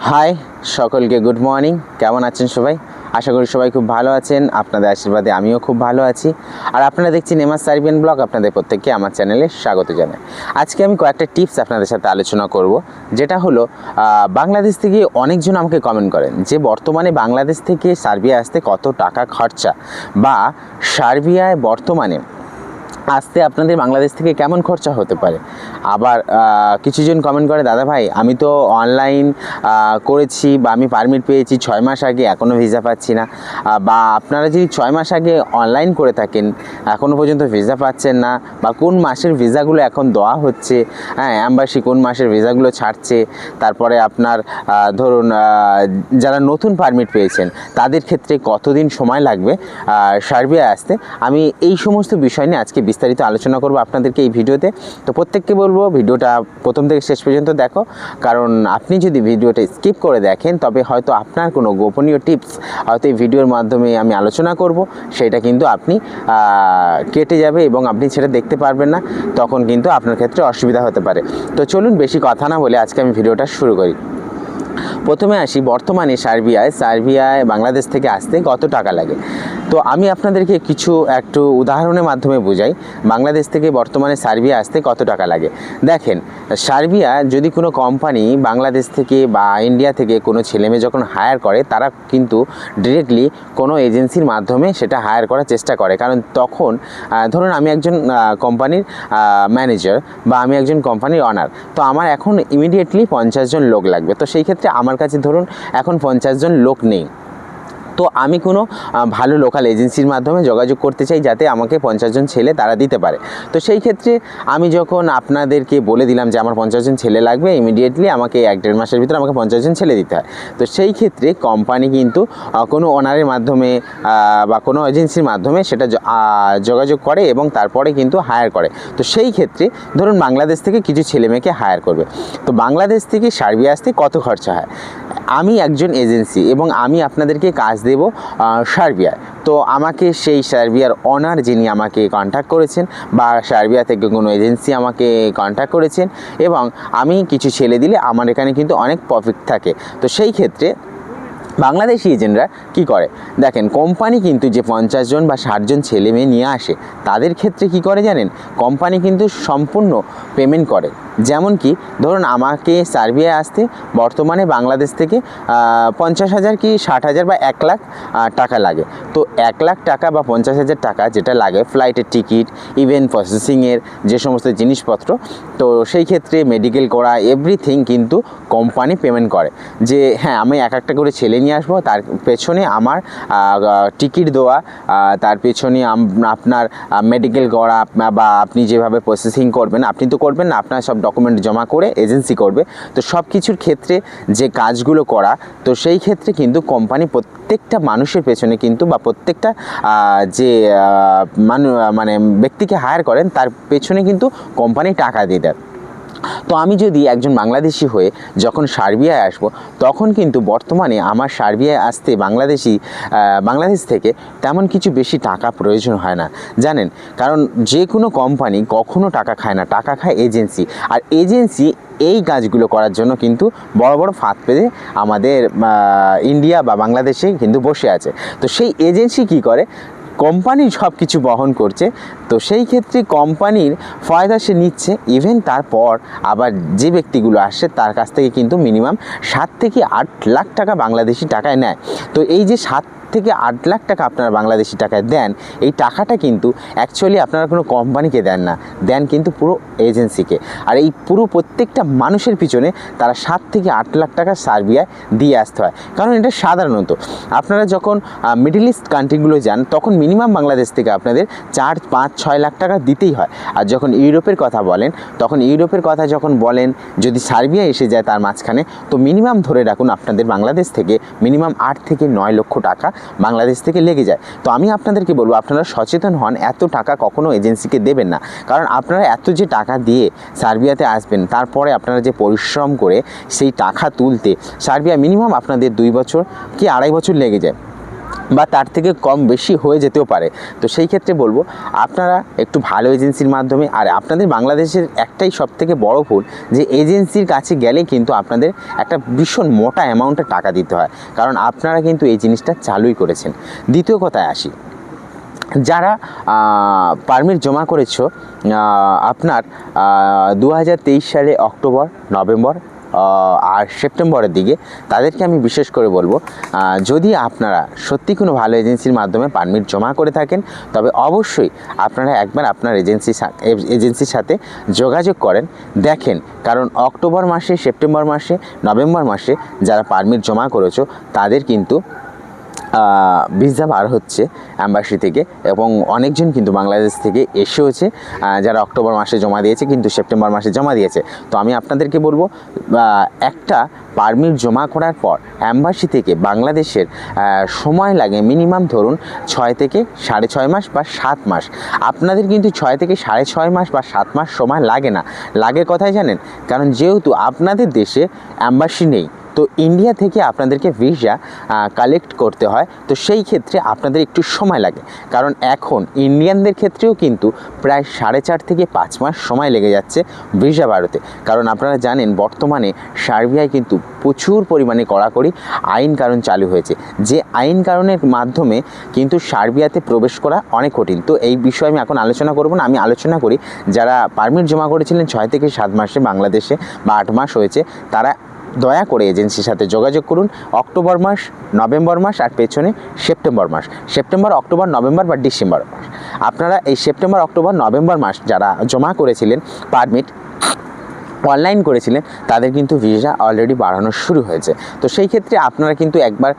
High, সকলকে good morning. কেমন আছেন সবাই? আশা করি সবাই খুব ভালো আছেন। আপনাদের আশীর্বাদে আমিও খুব ভালো আছি। আর আপনারা দেখছেন এমআর সার্বিয়ান ব্লগ, আপনাদের প্রত্যেককে আমার চ্যানেলে স্বাগত জানাই। আজকে আমি কয়েকটা টিপস আপনাদের সাথে আলোচনা করব, যেটা হলো বাংলাদেশ থেকে অনেকজন আমাকে কমেন্ট করেন যে, বর্তমানে বাংলাদেশ থেকে সার্বিয়া আসতে কত টাকা খরচা? বা, সার্বিয়ায় বর্তমানে আসতে আপনাদের বাংলাদেশ থেকে কেমন খরচা হতে পারে? আবার কিছুজন কমেন্ট করে, দাদা ভাই, আমি তো অনলাইন করেছি বা আমি পারমিট পেয়েছি ছয় মাস আগে এখনও ভিসা পাচ্ছি না। বা আপনারা যদি ছয় মাস আগে অনলাইন করে থাকেন এখনও পর্যন্ত ভিসা পাচ্ছেন না, বা কোন মাসের ভিসাগুলো এখন দেওয়া হচ্ছে হ্যাঁ অ্যাম্বাসি কোন মাসের ভিসাগুলো ছাড়ছে, তারপরে আপনার ধরুন যারা নতুন পারমিট পেয়েছেন, তাদের ক্ষেত্রে কতদিন সময় লাগবে সার্বিয়া আসতে? আমি এই সমস্ত বিষয় নিয়ে আজকে বিস্তারিত আলোচনা করব আপনাদেরকে এই ভিডিওতে। তো প্রত্যেককে বলব, ভিডিওটা প্রথম থেকে শেষ পর্যন্ত দেখো। কারণ আপনি যদি ভিডিওটা স্কিপ করে দেখেন, তবে হয়তো আপনার কোনো গোপনীয় টিপস হয়তো এই ভিডিওর মাধ্যমে আমি আলোচনা করব। সেটা কিন্তু আপনি কেটে যাবে এবং আপনি সেটা দেখতে পারবেন না, তখন কিন্তু আপনার ক্ষেত্রে অসুবিধা হতে পারে। তো চলুন বেশি কথা না বলে আজকে আমি ভিডিওটা শুরু করি। প্রথমে আসি, বর্তমানে সার্বিয়ায় সার্বিয়ায় বাংলাদেশ থেকে আসতে কত টাকা লাগে? তো আমি আপনাদেরকে কিছু একটু উদাহরণের মাধ্যমে বোঝাই। বাংলাদেশ থেকে বর্তমানে সার্বিয়া আসতে কত টাকা লাগে? দেখেন, সার্বিয়া যদি কোনো কোম্পানি বাংলাদেশ থেকে বা ইন্ডিয়া থেকে কোনো ছেলেমেয়ে যখন হায়ার করে, তারা কিন্তু ডিরেক্টলি কোনো এজেন্সির মাধ্যমে সেটা হায়ার করার চেষ্টা করে। কারণ তখন ধরুন আমি একজন কোম্পানির ম্যানেজার বা আমি একজন কোম্পানির অনার তো আমার এখন ইমিডিয়েটলি পঞ্চাশ জন লোক লাগবে। তো সেই ক্ষেত্রে আমার কাছে ধরুন এখন পঞ্চাশ জন লোক নেই। তো আমি কোনো ভালো লোকাল এজেন্সির মাধ্যমে যোগাযোগ করতে চাই যাতে আমাকে পঞ্চাশ জন ছেলে তারা দিতে পারে। তো সেই ক্ষেত্রে আমি যখন আপনাদেরকে বলে দিলাম যে আমার পঞ্চাশ জন ছেলে লাগবে ইমিডিয়েটলি আমাকে এক দেড় মাসের ভিতরে আমাকে পঞ্চাশ জন ছেলে দিতে হয়। তো সেই ক্ষেত্রে কোম্পানি কিন্তু কোনো ওনারের মাধ্যমে বা কোনো এজেন্সির মাধ্যমে সেটা যোগাযোগ করে এবং তারপরে কিন্তু হায়ার করে। তো সেই ক্ষেত্রে ধরুন বাংলাদেশ থেকে কিছু ছেলে মেয়েকে হায়ার করবে। তো বাংলাদেশ থেকে সার্বিয়া আসতে কত খরচা হয়? আমি একজন এজেন্সি এবং আমি আপনাদেরকে কাজ দেব সার্বিয়ায়। তো আমাকে সেই সার্বিয়ার অনার যিনি আমাকে কন্ট্যাক্ট করেছেন বা সার্বিয়া থেকে কোনো এজেন্সি আমাকে কন্ট্যাক্ট করেছেন এবং আমি কিছু ছেলে দিলে আমার এখানে কিন্তু অনেক প্রফিট থাকে। তো সেই ক্ষেত্রে বাংলাদেশি এজেন্টরা কি করে? দেখেন কোম্পানি কিন্তু যে পঞ্চাশ জন বা ষাট জন ছেলে মেয়ে নিয়ে আসে, তাদের ক্ষেত্রে কি করে জানেন? কোম্পানি কিন্তু সম্পূর্ণ পেমেন্ট করে। যেমন কি ধরুন আমাকে সার্বিয়ায় আসতে বর্তমানে বাংলাদেশ থেকে পঞ্চাশ হাজার কি ষাট হাজার বা এক লাখ টাকা লাগে। তো এক লাখ টাকা বা পঞ্চাশ হাজার টাকা যেটা লাগে ফ্লাইটের টিকিট ইভেন প্রসেসিংয়ের যে সমস্ত জিনিসপত্র, তো সেই ক্ষেত্রে মেডিকেল করা এভরিথিং কিন্তু কোম্পানি পেমেন্ট করে। যে হ্যাঁ আমি এক একটা করে ছেলে নিয়ে আসব, তার পেছনে আমার টিকিট দেওয়া তার পেছনে আপনার মেডিকেল করা বা আপনি যেভাবে প্রসেসিং করবেন, আপনি তো করবেন না, আপনার সব ডকুমেন্ট জমা করে এজেন্সি করবে। তো সব কিছুর ক্ষেত্রে যে কাজগুলো করা, তো সেই ক্ষেত্রে কিন্তু কোম্পানি প্রত্যেকটা মানুষের পেছনে কিন্তু বা প্রত্যেকটা যে মানে ব্যক্তিকে হায়ার করেন, তার পেছনে কিন্তু কোম্পানি টাকা দিয়ে দেয়। তো আমি যদি একজন বাংলাদেশি হয়ে যখন সার্বিয়ায় আসব, তখন কিন্তু বর্তমানে আমার সার্বিয়ায় আসতে বাংলাদেশি বাংলাদেশ থেকে তেমন কিছু বেশি টাকা প্রয়োজন হয় না। জানেন? কারণ যে কোনো কোম্পানি কখনো টাকা খায় না। টাকা খায় এজেন্সি। আর এজেন্সি এই কাজগুলো করার জন্য কিন্তু বড় বড় ফাঁদ পেতে আমাদের ইন্ডিয়া বা বাংলাদেশে কিন্তু বসে আছে। তো সেই এজেন্সি কি করে? কোম্পানি সব কিছু বহন করছে, তো সেই ক্ষেত্রে কোম্পানির ফায়দা সে নিচ্ছে ইভেন তারপর আবার যে ব্যক্তিগুলো আসছে তার কাছ থেকে কিন্তু মিনিমাম সাত থেকে আট লাখ টাকা বাংলাদেশি টাকায় নেয়। তো এই যে সাত থেকে আট লাখ টাকা আপনারা বাংলাদেশি টাকায় দেন, এই টাকাটা কিন্তু অ্যাকচুয়ালি আপনারা কোনো কোম্পানিকে দেন না, দেন কিন্তু পুরো এজেন্সিকে আর এই পুরো প্রত্যেকটা মানুষের পিছনে তারা সাত থেকে আট লাখ টাকা সার্বিয়ায় দিয়ে আসতে হয়। কারণ এটা সাধারণত। আপনারা যখন মিডল ইস্ট কান্ট্রিগুলো যান, তখন মিনিমাম বাংলাদেশ থেকে আপনাদের চার, পাঁচ, ছয় লাখ টাকা দিতেই হয়। আর যখন ইউরোপের কথা বলেন, তখন ইউরোপের কথা যখন বলেন, যদি সার্বিয়া এসে যায় তার মাঝখানে, তো মিনিমাম ধরে রাখুন আপনাদের বাংলাদেশ থেকে মিনিমাম আট থেকে নয় লক্ষ টাকা বাংলাদেশ থেকে লেগে যায়। তো আমি আপনাদেরকে বলব, আপনারা সচেতন হন, এত টাকা কখনো এজেন্সিকে দেবেন না। কারণ আপনারা এত যে টাকা দিয়ে সার্বিয়াতে আসবেন, তারপরে আপনারা যে পরিশ্রম করে সেই টাকা তুলতে, সার্বিয়া মিনিমাম আপনাদের দুই বছর কি আড়াই বছর লেগে যায়। বা তার থেকে কম বেশি হয়ে যেতেও পারে। তো সেই ক্ষেত্রে বলব, আপনারা একটু ভালো এজেন্সির মাধ্যমে, আর আপনাদের বাংলাদেশের একটাই সব থেকে বড় ভুল, যে এজেন্সির কাছে গেলে কিন্তু আপনাদের একটা ভীষণ মোটা অ্যামাউন্টে টাকা দিতে হয়। কারণ আপনারা কিন্তু এই জিনিসটা চালুই করেছেন। দ্বিতীয় কথায় আসি, যারা পারমিট জমা করেছ আপনার দু হাজার তেইশ সালে অক্টোবর, নভেম্বর আর সেপ্টেম্বরের দিকে তাদেরকে আমি বিশেষ করে বলব যদি আপনারা সত্যি কোনো ভালো এজেন্সির মাধ্যমে পারমিট জমা করে থাকেন, তবে অবশ্যই আপনারা একবার আপনার এজেন্সি এজেন্সির সাথে যোগাযোগ করেন, দেখেন, কারণ অক্টোবর মাসে, সেপ্টেম্বর মাসে, নভেম্বর মাসে যারা পারমিট জমা করেছ, তাদের কিন্তু ভিসা বার হচ্ছে অ্যাম্বাসি থেকে এবং অনেকজন কিন্তু বাংলাদেশ থেকে এসেওছে যারা অক্টোবর মাসে জমা দিয়েছে কিন্তু সেপ্টেম্বর মাসে জমা দিয়েছে। তো আমি আপনাদেরকে বলব একটা পারমিট জমা করার পর অ্যাম্বাসি থেকে বাংলাদেশের সময় লাগে মিনিমাম ধরুন ছয় থেকে সাড়ে ছয় মাস বা সাত মাস। আপনাদের কিন্তু ছয় থেকে সাড়ে ছয় মাস বা সাত মাস সময় লাগে না। লাগে কথাই জানেন? কারণ যেহেতু আপনাদের দেশে অ্যাম্বাসি নেই তো ইন্ডিয়া থেকে আপনাদেরকে ভিসা কালেক্ট করতে হয়। তো সেই ক্ষেত্রে আপনাদের একটু সময় লাগে। কারণ এখন ইন্ডিয়ানদের ক্ষেত্রেও কিন্তু প্রায় সাড়ে চার থেকে পাঁচ মাস সময় লেগে যাচ্ছে ভিসা ভারতে কারণ আপনারা জানেন, বর্তমানে সার্বিয়ায় কিন্তু প্রচুর পরিমাণে কড়াকড়ি আইন কারণ চালু হয়েছে। যে আইন কারণের মাধ্যমে কিন্তু সার্বিয়াতে প্রবেশ করা অনেক কঠিন। তো এই বিষয়ে আমি এখন আলোচনা করব না। আমি আলোচনা করি, যারা পারমিট জমা করেছিলেন ছয় থেকে সাত মাসে বাংলাদেশে বা আট মাস হয়েছে, তারা দয়া করে এজেন্সির সাথে যোগাযোগ করুন। অক্টোবর মাস, নভেম্বর মাস আর পেছনে সেপ্টেম্বর মাস। সেপ্টেম্বর, অক্টোবর, নভেম্বর বা ডিসেম্বর মাস। আপনারা এই সেপ্টেম্বর, অক্টোবর, নভেম্বর মাস যারা জমা করেছিলেন, পারমিট অনলাইন করেছিলেন, তাদের কিন্তু ভিসা অলরেডি বাড়ানো শুরু হয়েছে। তো সেই ক্ষেত্রে আপনারা কিন্তু একবার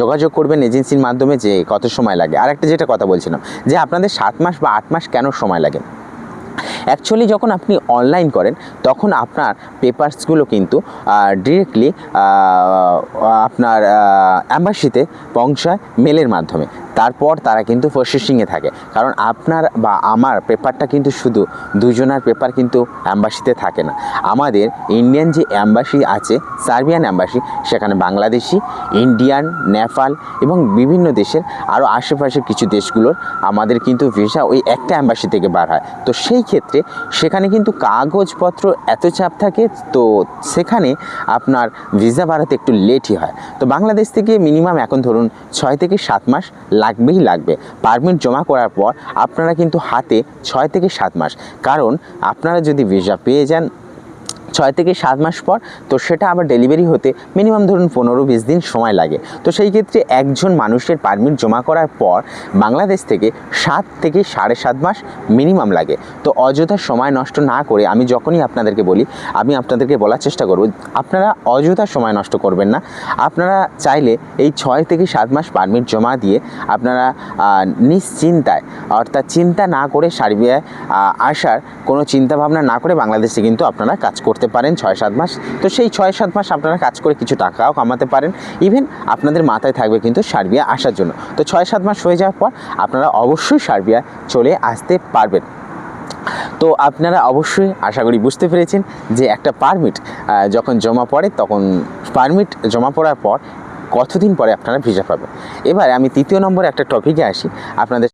যোগাযোগ করবেন এজেন্সির মাধ্যমে যে কত সময় লাগে। আর একটা যেটা কথা বলছিলাম, যে আপনাদের সাত মাস বা আট মাস কেন সময় লাগে? অ্যাকচুয়ালি যখন আপনি অনলাইন করেন, তখন আপনার পেপার্সগুলো কিন্তু ডিরেক্টলি আপনার অ্যাম্বাসিতে পৌঁছায় মেলের মাধ্যমে। তারপর তারা কিন্তু প্রসেসিংয়ে থাকে। কারণ আপনার বা আমার পেপারটা কিন্তু শুধু দুজনার পেপার কিন্তু অ্যাম্বাসিতে থাকে না। আমাদের ইন্ডিয়ান যে অ্যাম্বাসি আছে সার্বিয়ান অ্যাম্বাসি সেখানে বাংলাদেশি ইন্ডিয়ান নেপাল এবং বিভিন্ন দেশের আরও আশেপাশের কিছু দেশগুলোর আমাদের কিন্তু ভিসা ওই একটা অ্যাম্বাসি থেকে বার হয়। তো সেই ক্ষেত্রে সেখানে কিন্তু কাগজপত্র এত চাপ থাকে, তো সেখানে আপনার ভিসা বাড়াতে একটু লেটই হয়। তো বাংলাদেশ থেকে মিনিমাম এখন ধরুন ছয় থেকে সাত মাস লাগবেই লাগবে। পারমিট জমা করার পর আপনারা কিন্তু হাতে ছয় থেকে সাত মাস। কারণ আপনারা যদি ভিসা পেয়ে যান ছয় থেকে সাত মাস পর, তো সেটা আবার ডেলিভারি হতে মিনিমাম ধরুন পনেরো বিশ দিন সময় লাগে। তো সেই ক্ষেত্রে একজন মানুষের পারমিট জমা করার পর বাংলাদেশ থেকে সাত থেকে সাড়ে সাত মাস মিনিমাম লাগে। তো অযথা সময় নষ্ট না করে আমি যখনই আপনাদেরকে বলি, আমি আপনাদেরকে বলার চেষ্টা করব, আপনারা অযথা সময় নষ্ট করবেন না। আপনারা চাইলে এই ছয় থেকে সাত মাস পারমিট জমা দিয়ে আপনারা নিশ্চিন্তায়, অর্থাৎ চিন্তা না করে সার্বিয়ায় আসার কোনো চিন্তাভাবনা না করে বাংলাদেশে কিন্তু আপনারা কাজ করতে পারেন ছয় সাত মাস। তো সেই ছয় সাত মাস আপনারা কাজ করে কিছু টাকাও কামাতে পারেন। ইভেন আপনাদের মাথায় থাকবে কিন্তু সার্বিয়া আসার জন্য। তো ছয় সাত মাস হয়ে যাওয়ার পর আপনারা অবশ্যই সার্বিয়া চলে আসতে পারবেন। তো আপনারা অবশ্যই আশা করি বুঝতে পেরেছেন যে একটা পারমিট যখন জমা পড়ে তখন পারমিট জমা পড়ার পর কতদিন পরে আপনারা ভিসা পাবেন। এবার আমি তৃতীয় নম্বরে একটা টপিকে আসি। আপনাদের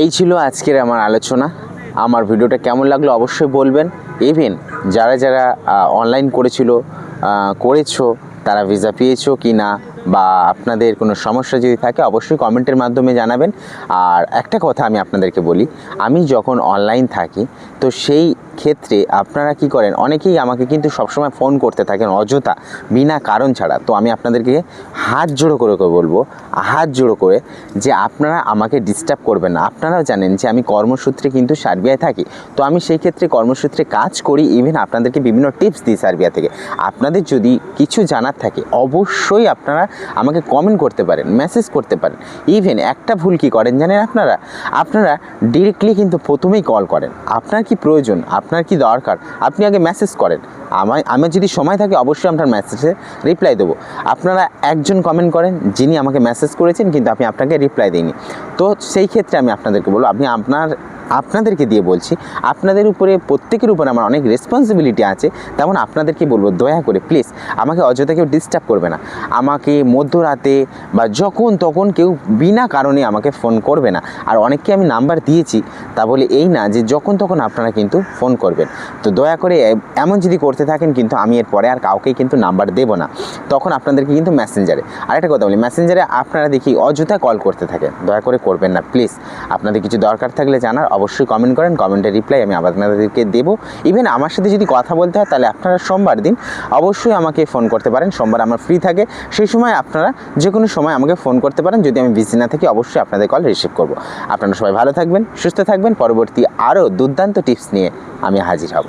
এই ছিল আজকের আমার আলোচনা। আমার ভিডিওটা কেমন লাগল অবশ্যই বলবেন। ইভেন যারা যারা অনলাইন করেছিল করেছ তারা ভিসা পেয়েছ কি না বা আপনাদের কোনো সমস্যা যদি থাকে, অবশ্যই কমেন্টের মাধ্যমে জানাবেন। আর একটা কথা আমি আপনাদেরকে বলি, আমি যখন অনলাইন থাকি, তো সেই ক্ষেত্রে আপনারা কি করেন, অনেকেই আমাকে কিন্তু সবসময় ফোন করতে থাকেন অযথা, বিনা কারণ ছাড়া। তো আমি আপনাদেরকে হাত জোড়ো করে বলব, হাত জোড়ো করে যে আপনারা আমাকে ডিস্টার্ব করবেন না। আপনারাও জানেন যে আমি কর্মসূত্রে কিন্তু সার্বিয়ায় থাকি। তো আমি সেই ক্ষেত্রে কর্মসূত্রে কাজ করি ইভেন আপনাদেরকে বিভিন্ন টিপস দিই সার্বিয়া থেকে। আপনাদের যদি কিছু জানার থাকে, অবশ্যই আপনারা আমাকে কমেন্ট করতে পারেন মেসেজ করতে পারেন। ইভেন একটা ভুল কি করেন জানেন আপনারা? আপনারা ডিরেক্টলি কিন্তু প্রথমেই কল করেন। আপনার কি প্রয়োজন? আপনার কি দরকার? আপনি আগে মেসেজ করেন। আমায় আমার যদি সময় থাকে অবশ্যই আপনার মেসেজে রিপ্লাই দেবো। আপনারা একজন কমেন্ট করেন, যিনি আমাকে মেসেজ করেছেন, কিন্তু আমি আপনাকে রিপ্লাই দিইনি তো সেই ক্ষেত্রে আমি আপনাদেরকে বলব, আপনি আপনার আপনাদেরকে দিয়ে বলছি, আপনাদের উপরে, প্রত্যেকের উপরে আমার অনেক রেসপন্সিবিলিটি আছে, তেমন আপনাদেরকে বলব, দয়া করে প্লিজ আমাকে অযথা কেউ ডিস্টার্ব করবে না। আমাকে মধ্যরাতে বা যখন তখন কেউ বিনা কারণে আমাকে ফোন করবে না। আর অনেককে আমি নাম্বার দিয়েছি, তা বলে এই না যে যখন তখন আপনারা কিন্তু ফোন করবেন। তো দয়া করে এমন যদি করতে থাকেন কিন্তু আমি এর পরে আর কাউকেই কিন্তু নাম্বার দেবো না। তখন আপনাদেরকে কিন্তু মেসেঞ্জারে আরেকটা কথা বলি মেসেঞ্জারে আপনারা দেখি অযথা কল করতে থাকেন। দয়া করে করবেন না প্লিজ আপনাদের কিছু দরকার থাকলে জানার অবশ্যই কমেন্ট করেন কমেন্টের রিপ্লাই আমি আপনাদেরকে দেবো। ইভেন আমার সাথে যদি কথা বলতে হয়, তাহলে আপনারা সোমবার দিন অবশ্যই আমাকে ফোন করতে পারেন, সোমবার আমার ফ্রি থাকে। সেই সময় আপনারা যে কোনো সময় আমাকে ফোন করতে পারেন, যদি আমি বিজি না থাকি, অবশ্যই আপনাদের কল রিসিভ করব। আপনারা সবাই ভালো থাকবেন, সুস্থ থাকবেন, পরবর্তী আরও দুর্দান্ত টিপস নিয়ে আমি হাজির হব।